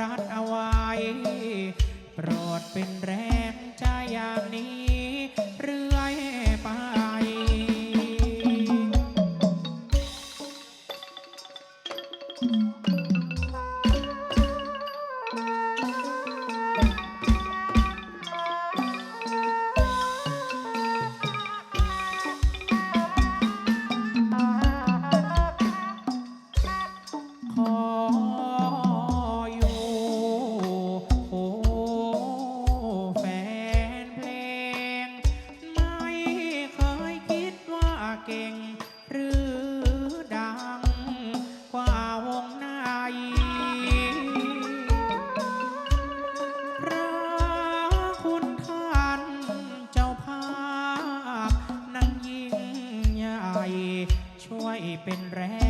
รัดเอาไว้ โปรดเป็นแรง เป็นแรง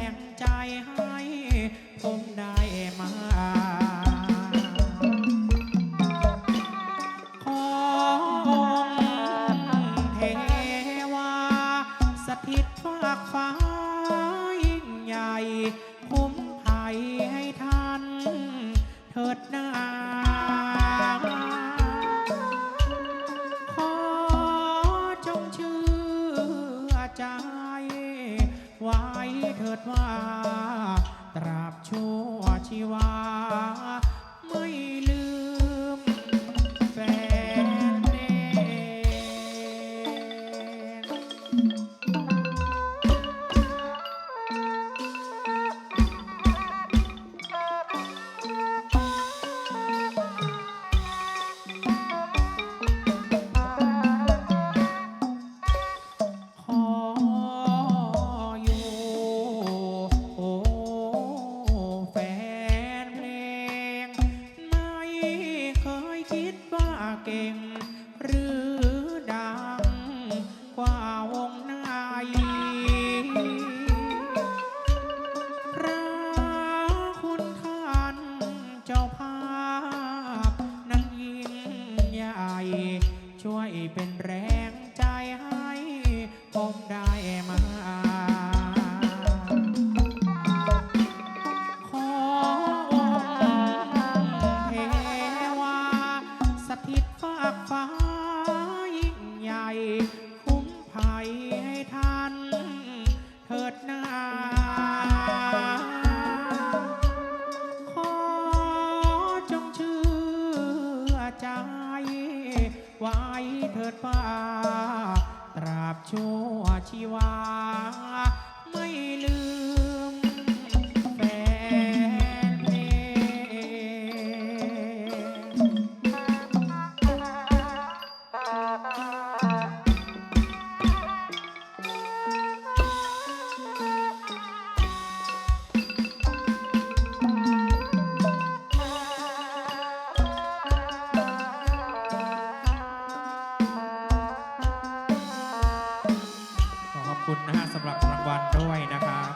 คุณนะฮะสำหรับรางวัลด้วยนะครับ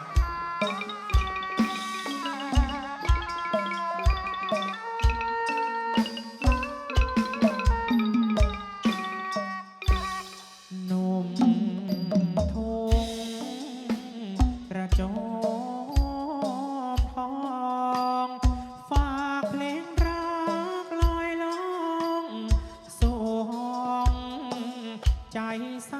นมทงกระจมทองฝากเพลงรักลอยลองส่งใจสา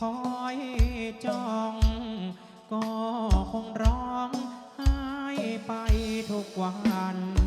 คอยจอง ก็คงร้องหายไปทุกวัน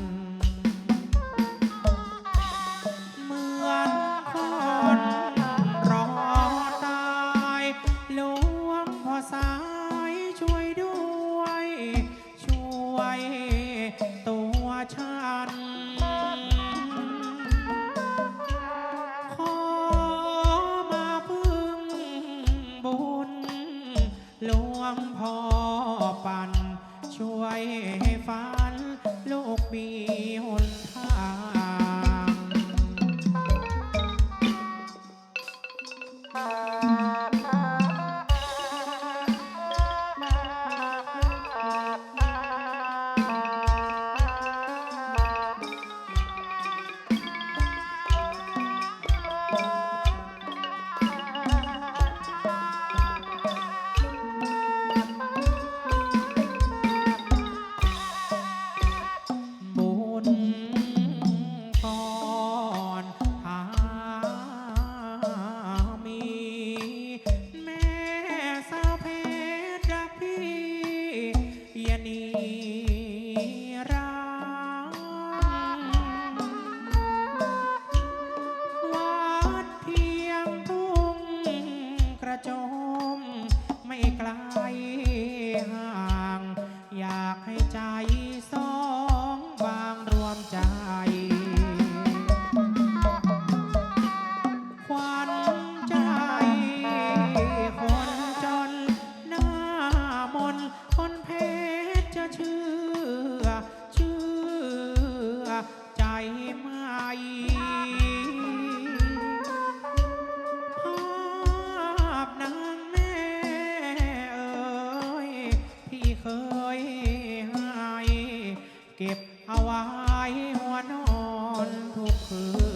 ของเธอ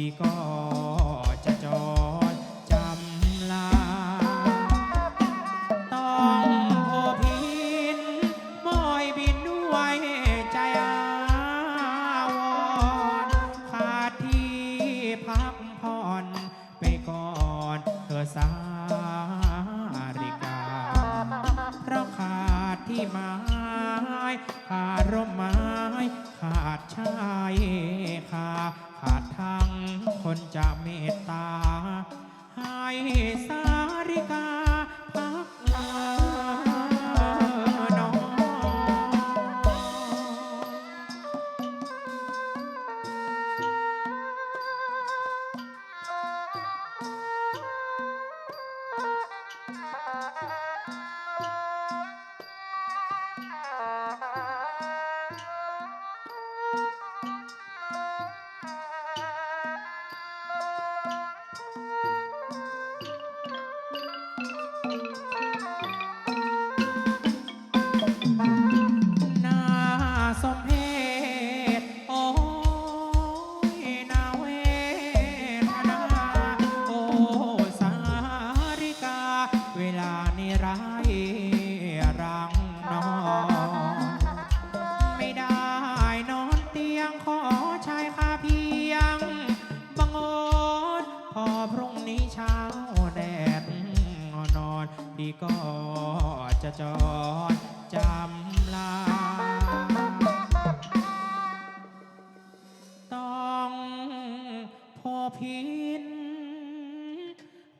พี่ก็จะจอดจำลา ต้องโพพินมอยบินด้วยใจอาวรขาดที่พักผ่อนไปก่อนเธอสาริกา เพราะขาดที่ไม้ขาดร่มไม้ ขาดชายขาขา น พอพิน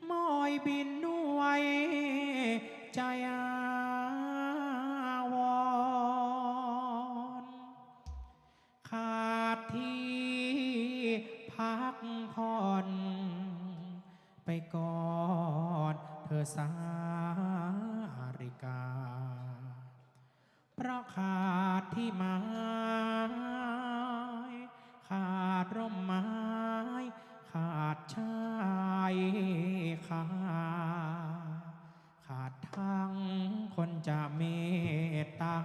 มอยบินด้วยใจอาวรขาดที่พักผ่อนไปก่อนเธอสาริกา เพราะขาดที่ไม้ขาดร่มไม้ ดชายขาขาดทั้งคนจะเมตตา